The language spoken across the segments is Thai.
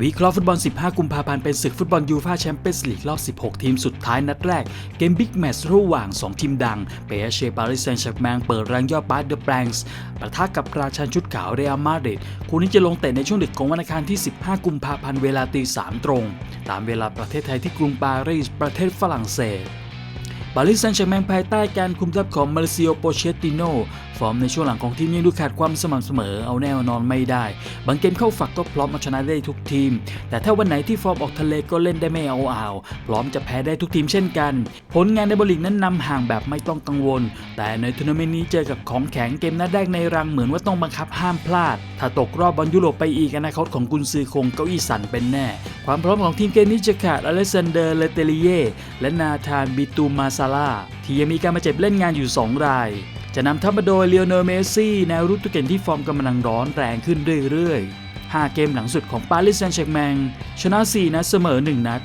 วิเคราะห์ฟุตบอล 15 กุมภาพันธ์เป็นศึกฟุตบอลยูฟ่าแชมเปี้ยนส์ลีกรอบ 16 ทีมสุดท้ายนัดแรก เกมบิ๊กแมตช์ระหว่าง 2 ทีมดัง เปเชปาริสแซงต์แชร์แมงเปิดรังย่อปาร์เดอะแบงส์ประทะกับราชันชุดขาวเรอัลมาดริดคู่นี้จะลงเตะในช่วงดึกของวันอังคารที่ 15 กุมภาพันธ์เวลาตี 3 ตรง ตามเวลาประเทศไทยที่กรุงปารีสประเทศฝรั่งเศส ปารีสแซงต์แชร์แมงภายใต้การคุมทัพของมาริซิโอโปเชติโนฟอร์มในช่วงหลังของทีมยังดูขาดความสม่ำเสมอเอาแน่นอนไม่ได้ บางเกมเข้าฝักก็พร้อมเอาชนะได้ทุกทีม แต่ถ้าวันไหนที่ฟอร์มออกทะเลก็เล่นได้ไม่เอาอ่าว พร้อมจะแพ้ได้ทุกทีมเช่นกัน ผลงานในบอลลีกนั้นนำห่างแบบไม่ต้องกังวล แต่ในทัวร์นาเมนต์นี้เจอกับของแข็งเกมนัดแรกในรังเหมือนว่าต้องบังคับห้ามพลาด ถ้าตกรอบบอลยุโรปไปอีกอนาคตของกุนซือคงเก้าอี้สั่นเป็นแน่ ความพร้อมของทีมเกมนี้จะขาดอเลสซานเดอร์เลเตลิเยและนาธานบิตูมาซาลาที่ยังมีการมาเจ็บเล่นงานอยู่ 2 ราย จะนำทัพมาโดยเลโอนเมสซี่แนวรุกตัวเก่งที่ฟอร์มกำลังร้อนแรงขึ้นเรื่อยๆ5เกมหลังสุดของปารีสแซงต์แชร์แมงชนะ 4 นัดเสมอ 1 นัด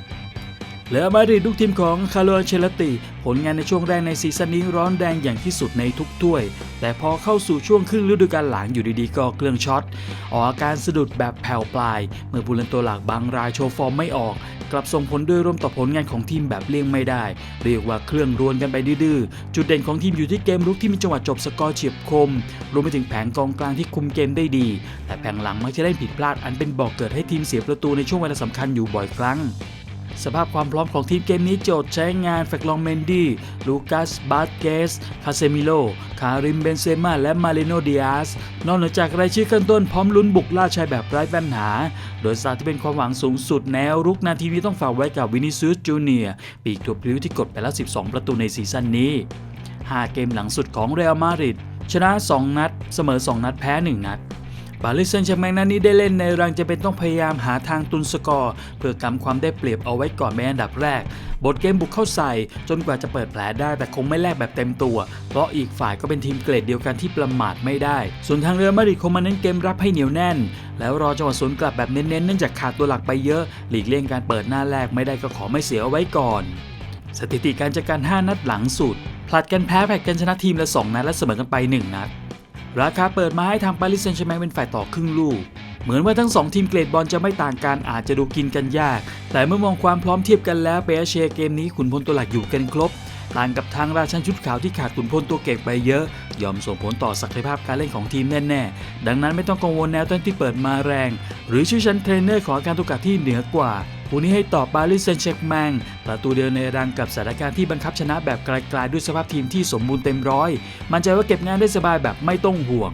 และมาดริดลูกทีมของคาร์โลอันเชลติ ผลงานในช่วงแรกในซีซั่นนี้ร้อนแรงอย่างที่สุดในทุกถ้วย แต่พอเข้าสู่ช่วงครึ่งฤดูกาลหลังอยู่ดีๆก็เครื่องช็อต ออกอาการสะดุดแบบแผ่วปลาย เมื่อผู้เล่นตัวหลักบางรายโชว์ฟอร์มไม่ออก กลับส่งผลโดยร่วมต่อผลงานของทีมแบบเลี่ยงไม่ได้ เรียกว่าเครื่องรวนกันไปดื้อจุดเด่นของทีมอยู่ที่เกมรุกที่มีจังหวะจบสกอร์เฉียบคมรวมไปถึงแผงกองกลางที่คุมเกมได้ดี แต่แผงหลังมักจะเล่นผิดพลาดอันเป็นบอกเกิดให้ทีมเสียประตูในช่วงเวลาสำคัญอยู่บ่อยครั้ง สภาพความพร้อมของทีมเกมนี้โจทย์ใช้งานแฟกลองเมนดี้ ลูคัส บาสเกส คาเซมิโล คาริม เบนเซม่า และมาเลโนดิอาส นอกเหนือจากรายชื่อขั้นต้นพร้อมลุ้นบุกล่าชัยแบบไร้ปัญหา โดยซาที่เป็นความหวังสูงสุดแนวรุกนาทีนี้ต้องฝากไว้กับวินิซิอุสจูเนียปีกตัวพลิ้วที่กดไปแล้ว 12 ประตูในซีซั่นนี้ 5 เกมหลังสุดของเรอัลมาดริดชนะ 2 นัด เสมอ 2 นัดแพ้ 1 นัด ปารีสแซงต์แชร์แมงนั้นนี้ได้เล่นในรังจะเป็นต้องพยายามหาทางตุนสกอร์ เพื่อกำความได้เปรียบเอาไว้ก่อนในอันดับแรก บทเกมบุกเข้าใส่ จนกว่าจะเปิดแผลได้แต่คงไม่แลกแบบเต็มตัว เพราะอีกฝ่ายก็เป็นทีมเกรดเดียวกันที่ประมาทไม่ได้ ส่วนทางเรือมาดริดคงมาเน้นเกมรับให้เหนียวแน่น แล้วรอจังหวะสวนกลับแบบเน้นๆเนื่องจากขาดตัวหลักไปเยอะ หลีกเลี่ยงการเปิดหน้าแรกไม่ได้ก็ขอไม่เสียเอาไว้ก่อน สถิติการจัดการ 5 นัดหลังสุดผลัดกันแพ้แพ้กันชนะทีมละ 2 นัดและเสมอกันไป 1 นัด ราคาเปิดมาให้ทางปารีสแซงต์แชร์แมงเป็นฝ่ายต่อครึ่งลูก เหมือนว่าทั้ง 2 ทีมเกรดบอลจะไม่ต่างกันอาจจะดูกินกันยาก แต่เมื่อมองความพร้อมเทียบกันแล้วเปเชเกมนี้ขุนพลตัวหลักอยู่กันครบ ต่างกับทางราชันชุดขาวที่ขาดขุนพลตัวเก่งไปเยอะ ยอมส่งผลต่อศักยภาพการเล่นของทีมแน่ๆ ดังนั้นไม่ต้องกังวลแนวต้นที่เปิดมาแรง หรือชื่อชั้นเทรนเนอร์ของการตุกาที่เหนือกว่าผู้นี้ให้ตอบบาลิสแซนเชร์แมงประตูเดียวในรังกับสถานการณ์ที่บังคับชนะแบบไกลๆด้วยสภาพทีมที่สมบูรณ์เต็มร้อย มั่นใจว่าเก็บงานได้สบายแบบไม่ต้องห่วง